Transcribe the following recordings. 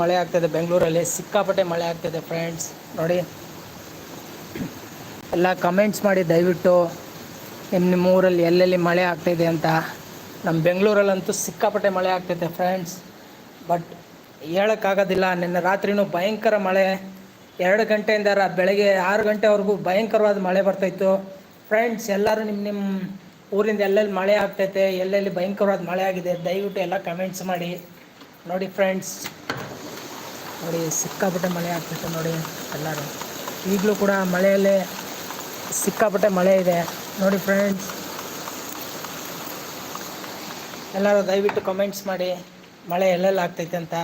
ಮಳೆ ಆಗ್ತಿದೆ, ಬೆಂಗಳೂರಲ್ಲಿ ಸಿಕ್ಕಾಪಟ್ಟೆ ಮಳೆ ಆಗ್ತಿದೆ ಫ್ರೆಂಡ್ಸ್ ನೋಡಿ. ಎಲ್ಲ ಕಮೆಂಟ್ಸ್ ಮಾಡಿ ದಯವಿಟ್ಟು ನಿಮ್ಮ ನಿಮ್ಮ ಊರಲ್ಲಿ ಎಲ್ಲೆಲ್ಲಿ ಮಳೆ ಆಗ್ತಾಯಿದೆ ಅಂತ. ನಮ್ಮ ಬೆಂಗಳೂರಲ್ಲಂತೂ ಸಿಕ್ಕಾಪಟ್ಟೆ ಮಳೆ ಆಗ್ತೈತೆ ಫ್ರೆಂಡ್ಸ್ ಬಟ್ ಹೇಳೋಕ್ಕಾಗೋದಿಲ್ಲ, ನಿನ್ನೆ ರಾತ್ರಿನೂ ಭಯಂಕರ ಮಳೆ. ಎರಡು ಗಂಟೆಯಿಂದ ಬೆಳಗ್ಗೆ ಆರು ಗಂಟೆವರೆಗೂ ಭಯಂಕರವಾದ ಮಳೆ ಬರ್ತಾಯಿತ್ತು ಫ್ರೆಂಡ್ಸ್ ಎಲ್ಲರೂ ನಿಮ್ಮ ನಿಮ್ಮ ಊರಿಂದ ಎಲ್ಲೆಲ್ಲಿ ಮಳೆ ಆಗ್ತೈತೆ, ಎಲ್ಲೆಲ್ಲಿ ಭಯಂಕರವಾದ ಮಳೆ ಆಗಿದೆ, ದಯವಿಟ್ಟು ಎಲ್ಲ ಕಮೆಂಟ್ಸ್ ಮಾಡಿ. ನೋಡಿ ಫ್ರೆಂಡ್ಸ್ ನೋಡಿ, ಸಿಕ್ಕಾಪಟ್ಟೆ ಮಳೆ ಆಗ್ತೈತೆ ನೋಡಿ ಎಲ್ಲರೂ. ಈಗಲೂ ಕೂಡ ಮಳೆಯಲ್ಲೇ ಸಿಕ್ಕಾಪಟ್ಟೆ ಮಳೆ ಇದೆ. ನೋಡಿ ಫ್ರೆಂಡ್ಸ್ ಎಲ್ಲರೂ ದಯವಿಟ್ಟು ಕಮೆಂಟ್ಸ್ ಮಾಡಿ, ಮಳೆ ಎಲ್ಲೆಲ್ಲಿ ಆಗ್ತೈತೆ ಅಂತ.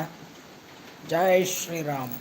ಜೈ ಶ್ರೀರಾಮ್.